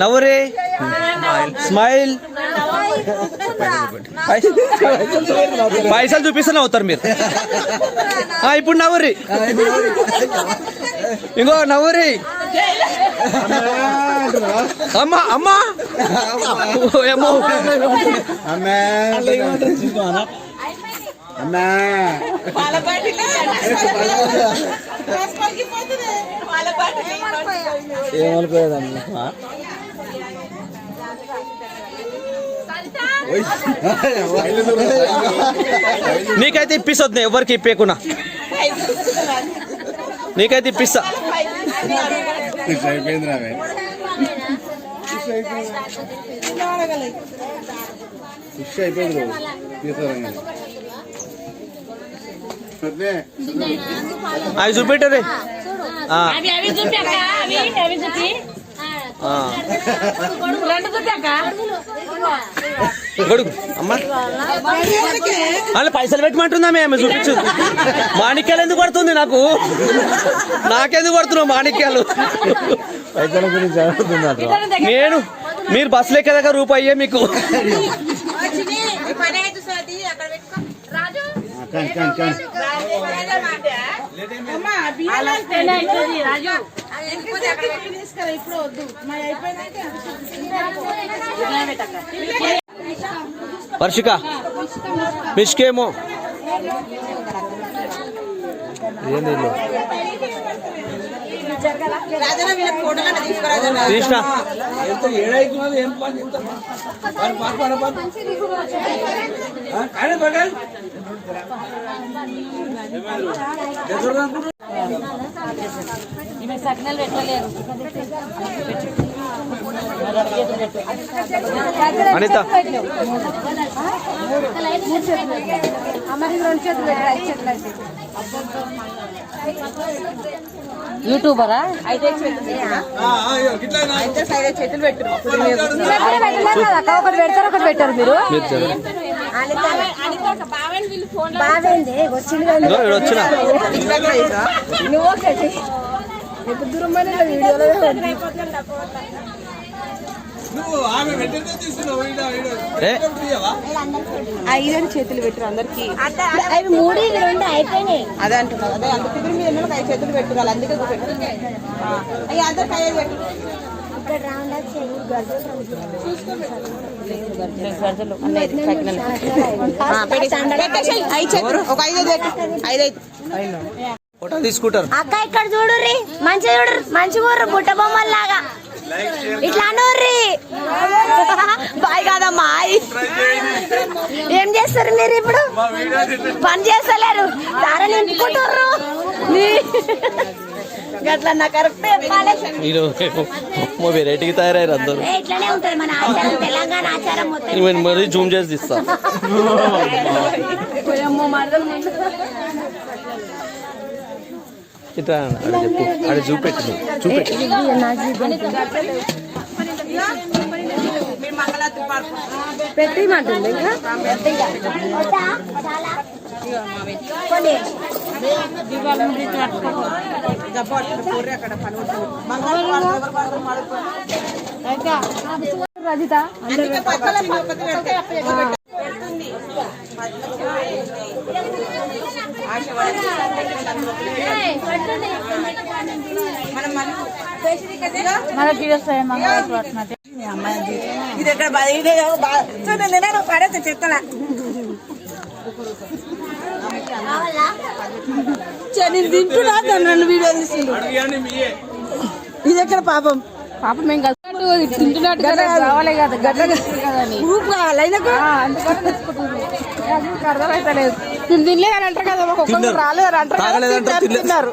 నవ్వురే. Smile. పైసలు చూపిస్తూనే అవుతారు మీరు. ఇప్పుడు నవ్వురి. ఇంకో నవ్వురి. అమ్మా అమ్మా. ఏమో అమ్మా. ఏమనుకోలేదమ్మా? నీకైతే ఇప్పిస్తుంది ఎవరికి ఇప్పేకున్నా నీకైతే ఇప్పిస్తా అయిపోయింది అవి. చూపెట్టరే. ఆ, అవి అవి చూపాక అవి అవి చూపి. ఆ. రెండు చూపాక గొడుగు అమ్మా. అలా పైసలు పెట్టమంటుందా మేము చూపించు. మాణిక్యాలు ఎందుకు పడుతుంది నాకు? నాకెందుకు పడుతున్నావు మాణిక్యాలు? పైసల గురించి నేను మీరు బస్సులు ఎక్కేదాకా రూపాయి మీకు. పని అయితే సోది అక్కడ పెట్టుకో రాజు. కానీ కానీ కానీ అమ్మా బియ్యం రాజు వెళ్ళిపోతే అక్కడ తీసుకురా ఇప్పుడు వద్దు మా అయిపోయినాక వర్షిక మిష్కేమో ఏంది ఇల్లు? రాజన వీళ్ళ అనిత. యూట్యూబరా? అయితే చేతులు పెట్టు. ఒకటి పెడతారు ఒకటి పెట్టారు మీరు? బాగుంది వచ్చింది నువ్వు దూరం వీడియోలో ఏ? ఐదని చేతులు పెట్టరు అందరికి. అవి మూడు రెండు అయిపోయినాయి. అదే అంటున్నారు అదే అంత కుదిరి మీద ఉన్న ఐదు చేతులు పెట్టు వాళ్ళు అందుకే పెట్టు అయ్యి అందరికి ఐదు పెట్టు ఫోటో తీసుకుంటారు. అక్క ఇక్కడ చూడుర్రి. మంచి చూడు మంచి ఊర్రు బుట్ట బొమ్మల్లాగా. ఇట్లా అనూర్రి బాయ్ కాదమ్మా. ఏం చేస్తారు మీరు ఇప్పుడు? పని చేస్తలేరు. దార నింపుకుంటారు గట్లా నా కరెక్ట్ చెప్పాలి. మీరు మా వెరైటీకి తయారయ్యారు అందరూ. ఏ, ఇట్లానే ఉంటది మన ఆచారం తెలంగాణ ఆచారం మొత్తం. నేను మరీ జూమ్ చేసి ఇట్లా అక్కడ చెప్పు అక్కడ చూపెట్టు నువ్వు. చూపెట్టు మీరు మంగళాత్రి పార్కు పెట్టిమంటుంది ఇంకా జబ్బు పూర్రి అక్కడ పని ఉంటుంది మంగళవారం పార్కు ఎవరు పార్కు మాడుకో రజిత అందుకే పక్కల తిరుపతి పెడితే పెడుతుంది ఆశ పడదు. మనం మళ్ళీ మనకి వస్తాయి మంగళవారం ఇది ఎక్కడ చూడండి నేను తింటున్నా నన్ను వీడియో తీసిండు. ఇది ఎక్కడ పాపం? పాపం మేము కలిసి తింటున్నట్టు కదా రావాలి కదా గడ్డ కావాలి? అర్థమైతలేదు. మేము తినలేదని అంటారు కదా మాకు తిన్నారు. రాలేదు అంటారు తిన్నారు,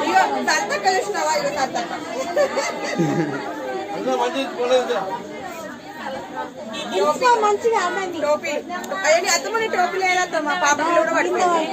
అయ్యో సర్తక్క చూసినావా? ఇక సర్తక్క పోలేదు మంచిగా టోపీ. అయ్యండి టోపీ లేదా మా పాప కూడా పడిపోయింది.